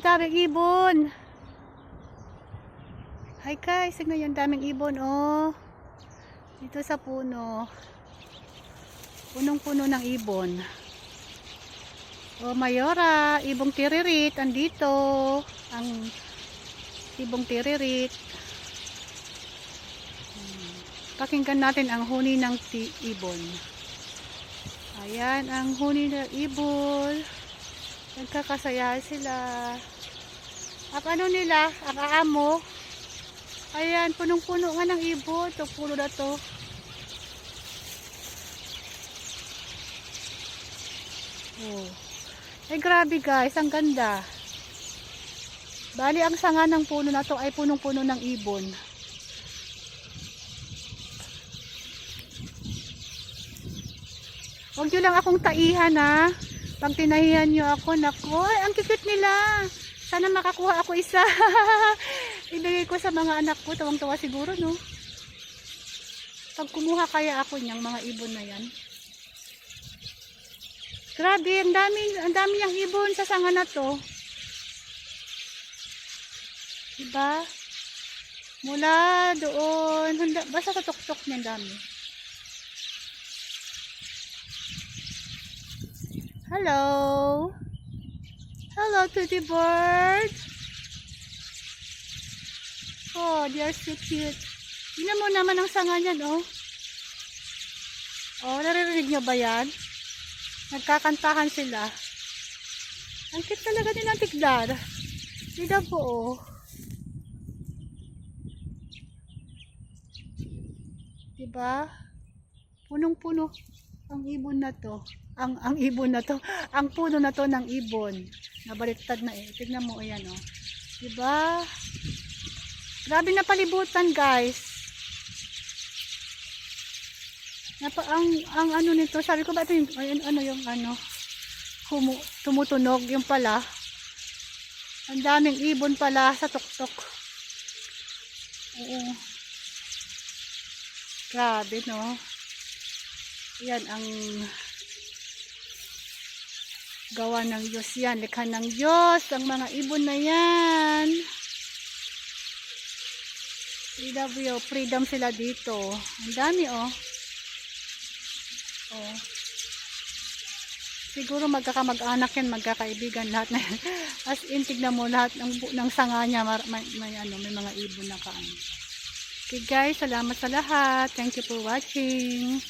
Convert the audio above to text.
Ang daming ibon. Hi guys, yung daming ibon oh. Dito sa puno. Punong-puno ng ibon. Oh, Mayora, ibong tiririt, andito. Ang ibong tiririt. Hmm. Pakinggan natin ang huni ng ti- ibon. Ayan, ang huni ng ibon. Nagkakasaya sila. Ang ano nila, ang aamo. Ayan, punong-puno nga ng ibon. Ito, puno na to. Oh. Ay, grabe guys. Ang ganda. Bali, ang sanga ng puno na to ay punong-puno ng ibon. Huwag nyo lang akong taihan ha. Pag tinahihan nyo ako, nako, ang cute nila. Sana makakuha ako isa. Ibigay ko sa mga anak ko. Tawang-tawa siguro, no? Pag kumuha kaya ako niyang mga ibon na yan. Grabe, ang dami, ang dami niyang ibon sa sanga na to. Diba? Mula doon, basta sa tuktok niya dami. Hello. Hello to the bird. Oh, they are so cute. Tingnan mo naman ang sanga niyan, oh. Oh, naririnig niyo ba yan? Nagkakantahan sila. Ang cute talaga din ang tiglar. Tignan po, oh. Diba? Punong-puno ang ibon na to. Ang ang ibon na to. Ang puno na to ng ibon. Nabaliktad na eh. Tignan mo, ayan, oh. Diba? Grabe na palibutan, guys. Napa, ang, ang ano nito, sabi ko ba ito yung, ayun, ano yung ano, humu, tumutunog, yung pala. Ang daming ibon pala sa tuktok. Oo. Grabe, no? Yan ang gawa ng Diyos yan. Likha ng Diyos. Ang mga ibon na yan. PW, freedom sila dito. Ang dami, oh. Oh. Siguro magkakamag-anak yan, magkakaibigan lahat na. As in, tignan mo lahat ng, ng sanga niya, may, may, ano, may mga ibon na kaano. Okay guys, salamat sa lahat. Thank you for watching.